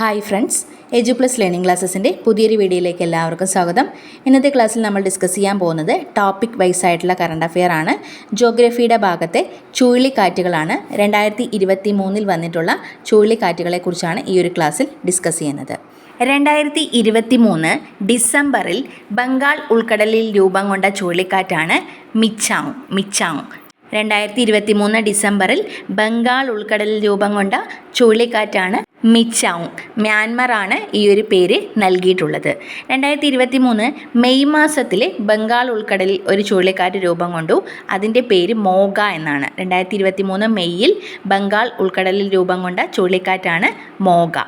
Hi friends edu plus learning ക്ലാസ്സസിന്റെ പുതിയൊരു വീഡിയോയിലേക്ക് എല്ലാവർക്കും സ്വാഗതം. ഇന്നത്തെ ക്ലാസ്സിൽ നമ്മൾ ഡിസ്കസ് ചെയ്യാൻ പോകുന്നത് ടോപ്പിക് വൈസ് ആയിട്ടുള്ള കറണ്ട് അഫെയർ ആണ്. ജോഗ്രഫിയുടെ ഭാഗത്തെ ചുഴലിക്കാറ്റുകളാണ് രണ്ടായിരത്തി ഇരുപത്തി മൂന്നിൽ വന്നിട്ടുള്ള ചുഴലിക്കാറ്റുകളെക്കുറിച്ചാണ് ഈ ഒരു ക്ലാസ്സിൽ ഡിസ്കസ് ചെയ്യുന്നത്. രണ്ടായിരത്തി ഇരുപത്തി മൂന്ന് ഡിസംബറിൽ ബംഗാൾ ഉൾക്കടലിൽ രൂപം കൊണ്ട ചുഴലിക്കാറ്റാണ് മിച്ചാങ് മിച്ചാങ്. രണ്ടായിരത്തി ഇരുപത്തി മൂന്ന് ഡിസംബറിൽ ബംഗാൾ ഉൾക്കടലിൽ രൂപം കൊണ്ട ചുഴലിക്കാറ്റാണ് മിച്ചാങ്. മ്യാൻമറാണ് ഈ ഒരു പേര് നൽകിയിട്ടുള്ളത്. രണ്ടായിരത്തി ഇരുപത്തി മൂന്ന് മെയ് മാസത്തിൽ ബംഗാൾ ഉൾക്കടലിൽ ഒരു ചുഴലിക്കാറ്റ് രൂപം കൊണ്ടു. അതിന്റെ പേര് മോഗ എന്നാണ്. രണ്ടായിരത്തി ഇരുപത്തി മൂന്ന് മെയ്യിൽ ബംഗാൾ ഉൾക്കടലിൽ രൂപം കൊണ്ട ചുഴലിക്കാറ്റാണ് മോഗ.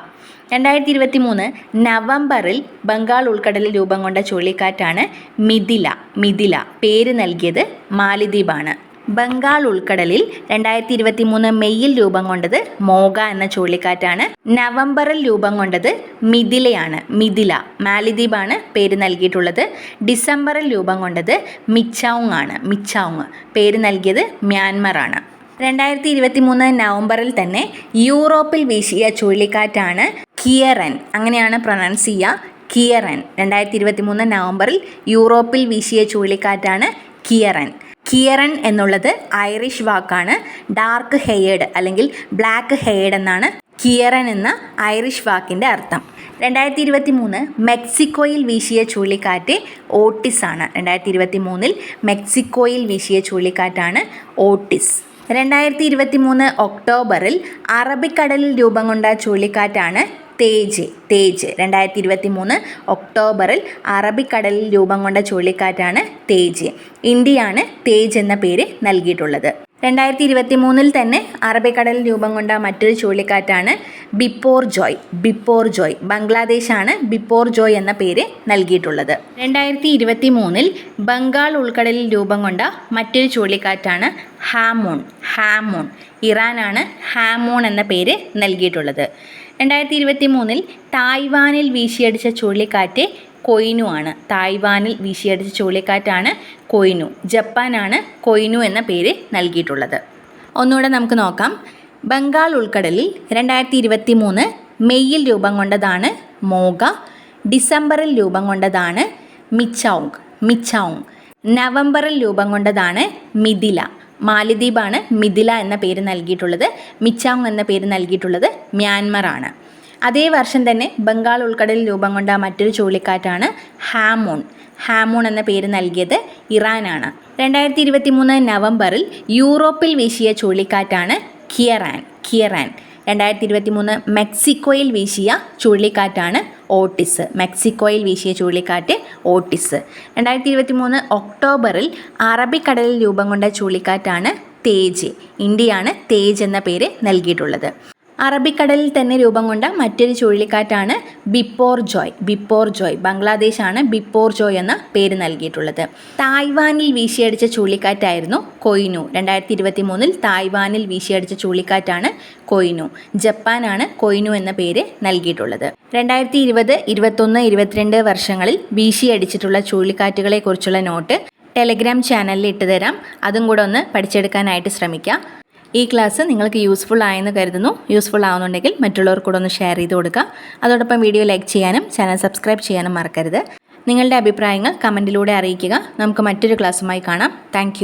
രണ്ടായിരത്തി ഇരുപത്തി മൂന്ന് നവംബറിൽ ബംഗാൾ ഉൾക്കടലിൽ രൂപം കൊണ്ട ചുഴലിക്കാറ്റാണ് മിഥില. മിഥില. പേര് നൽകിയത് മാലിദ്വീപാണ്. ബംഗാൾ ഉൾക്കടലിൽ രണ്ടായിരത്തി ഇരുപത്തി മൂന്ന് മെയ്യിൽ രൂപം കൊണ്ടത് മോഗ എന്ന ചുഴലിക്കാറ്റാണ്. നവംബറിൽ രൂപം കൊണ്ടത് മിഥിലയാണ്. മിഥില മാലിദ്വീപാണ് പേര് നൽകിയിട്ടുള്ളത്. ഡിസംബറിൽ രൂപം കൊണ്ടത് മിച്ചൗങ് ആണ്. മിച്ചൗങ് പേര് നൽകിയത് മ്യാൻമറാണ് രണ്ടായിരത്തി ഇരുപത്തി മൂന്ന് നവംബറിൽ തന്നെ യൂറോപ്പിൽ വീശിയ ചുഴലിക്കാറ്റാണ് കിയറൻ. അങ്ങനെയാണ് പ്രൊനൗൺസ് ചെയ്യുക. കിയറൻ രണ്ടായിരത്തി ഇരുപത്തി മൂന്ന് നവംബറിൽ യൂറോപ്പിൽ വീശിയ ചുഴലിക്കാറ്റാണ് കിയറൻ. കിയറൻ എന്നുള്ളത് ഐറിഷ് വാക്കാണ്. ഡാർക്ക് ഹെയേഡ് അല്ലെങ്കിൽ ബ്ലാക്ക് ഹെയേഡ് എന്നാണ് കിയറൻ എന്ന ഐറിഷ് വാക്കിന്റെ അർത്ഥം. രണ്ടായിരത്തി ഇരുപത്തി മൂന്ന് മെക്സിക്കോയിൽ വീശിയ ചുഴലിക്കാറ്റ് ഓട്ടിസ് ആണ്. രണ്ടായിരത്തി ഇരുപത്തി മൂന്നിൽ മെക്സിക്കോയിൽ വീശിയ ചുഴലിക്കാറ്റാണ് ഓട്ടിസ്. രണ്ടായിരത്തി ഇരുപത്തി മൂന്ന് ഒക്ടോബറിൽ അറബിക്കടലിൽ രൂപം കൊണ്ട ചുഴലിക്കാറ്റാണ് തേജ് തേജ്. രണ്ടായിരത്തി ഇരുപത്തി മൂന്ന് ഒക്ടോബറിൽ അറബിക്കടലിൽ രൂപം കൊണ്ട ചുഴലിക്കാറ്റാണ് തേജ്. ഇന്ത്യയാണ് തേജ് എന്ന പേര് നൽകിയിട്ടുള്ളത്. രണ്ടായിരത്തി ഇരുപത്തി മൂന്നിൽ തന്നെ അറബിക്കടലിൽ രൂപം കൊണ്ട മറ്റൊരു ചുഴലിക്കാറ്റാണ് ബിപ്പോർ ജോയ്. ബിപ്പോർ ജോയ്. ബംഗ്ലാദേശാണ് ബിപ്പോർ ജോയ് എന്ന പേര് നൽകിയിട്ടുള്ളത്. രണ്ടായിരത്തി ഇരുപത്തി മൂന്നിൽ ബംഗാൾ ഉൾക്കടലിൽ രൂപം കൊണ്ട മറ്റൊരു ചുഴലിക്കാറ്റാണ് ഹാമോൺ. ഹാമോൺ. ഇറാനാണ് ഹാമോൺ എന്ന പേര് നൽകിയിട്ടുള്ളത്. രണ്ടായിരത്തി ഇരുപത്തി മൂന്നിൽ തായ്വാനിൽ വീശിയടിച്ച ചുഴലിക്കാറ്റ് കൊയ്നു ആണ്. തായ്വാനിൽ വീശിയടിച്ച ചുഴലിക്കാറ്റാണ് കൊയ്നു. ജപ്പാനാണ് കൊയ്നു എന്ന പേര് നൽകിയിട്ടുള്ളത്. ഒന്നുകൂടെ നമുക്ക് നോക്കാം. ബംഗാൾ ഉൾക്കടലിൽ രണ്ടായിരത്തി ഇരുപത്തി മൂന്ന് മെയ്യിൽ രൂപം കൊണ്ടതാണ് മോഗ ഡിസംബറിൽ രൂപം കൊണ്ടതാണ് മിച്ചൗങ് മിച്ചൗങ്. നവംബറിൽ രൂപം കൊണ്ടതാണ് മിഥില. മാലിദ്വീപാണ് മിഥില എന്ന പേര് നൽകിയിട്ടുള്ളത് മിച്ചാങ് എന്ന പേര് നൽകിയിട്ടുള്ളത് മ്യാൻമർ ആണ് അതേ വർഷം തന്നെ ബംഗാൾ ഉൾക്കടലിൽ രൂപം കൊണ്ട മറ്റൊരു ചുഴലിക്കാറ്റാണ് ഹാമോൺ. ഹാമോൺ എന്ന പേര് നൽകിയത് ഇറാനാണ്. രണ്ടായിരത്തി ഇരുപത്തി മൂന്ന് നവംബറിൽ യൂറോപ്പിൽ വീശിയ ചുഴലിക്കാറ്റാണ് കിയറാൻ കിയറാൻ. രണ്ടായിരത്തി ഇരുപത്തി മൂന്ന് മെക്സിക്കോയിൽ വീശിയ ചുഴലിക്കാറ്റാണ് ഓട്ടിസ് മെക്സിക്കോയിൽ വീശിയ ചുഴലിക്കാറ്റ് ഓട്ടിസ്. രണ്ടായിരത്തി ഇരുപത്തി മൂന്ന് ഒക്ടോബറിൽ അറബിക്കടലിൽ രൂപം കൊണ്ട ചുഴലിക്കാറ്റാണ് തേജ്. ഇന്ത്യയാണ് തേജ് എന്ന പേര് നൽകിയിട്ടുള്ളത്. അറബിക്കടലിൽ തന്നെ രൂപം കൊണ്ട മറ്റൊരു ചുഴലിക്കാറ്റാണ് ബിപ്പോർ ജോയ്. ബിപ്പോർ ജോയ്. ബംഗ്ലാദേശാണ് ബിപ്പോർ ജോയ് എന്ന പേര് നൽകിയിട്ടുള്ളത്. തായ്വാനിൽ വീശിയടിച്ച ചുഴലിക്കാറ്റായിരുന്നു കൊയ്നു. രണ്ടായിരത്തി ഇരുപത്തി മൂന്നിൽ തായ്വാനിൽ വീശിയടിച്ച ചുഴലിക്കാറ്റാണ് കൊയ്നു. ജപ്പാനാണ് കൊയ്നു എന്ന പേര് നൽകിയിട്ടുള്ളത്. രണ്ടായിരത്തി ഇരുപത് ഇരുപത്തൊന്ന് ഇരുപത്തിരണ്ട് വർഷങ്ങളിൽ വീശിയടിച്ചിട്ടുള്ള ചുഴലിക്കാറ്റുകളെക്കുറിച്ചുള്ള നോട്ട് ടെലിഗ്രാം ചാനലിൽ ഇട്ടുതരാം അതും കൂടെ ഒന്ന് പഠിച്ചെടുക്കാനായിട്ട് ശ്രമിക്കുക ഈ ക്ലാസ് നിങ്ങൾക്ക് യൂസ്ഫുൾ ആയെന്ന് കരുതുന്നു. യൂസ്ഫുൾ ആവുന്നുണ്ടെങ്കിൽ മറ്റുള്ളവർ കൂടെ ഒന്ന് ഷെയർ ചെയ്ത് കൊടുക്കുക. അതോടൊപ്പം വീഡിയോ ലൈക്ക് ചെയ്യാനും ചാനൽ സബ്സ്ക്രൈബ് ചെയ്യാനും മറക്കരുത്. നിങ്ങളുടെ അഭിപ്രായങ്ങൾ കമന്റിലൂടെ അറിയിക്കുക. നമുക്ക് മറ്റൊരു ക്ലാസ്സുമായി കാണാം. താങ്ക്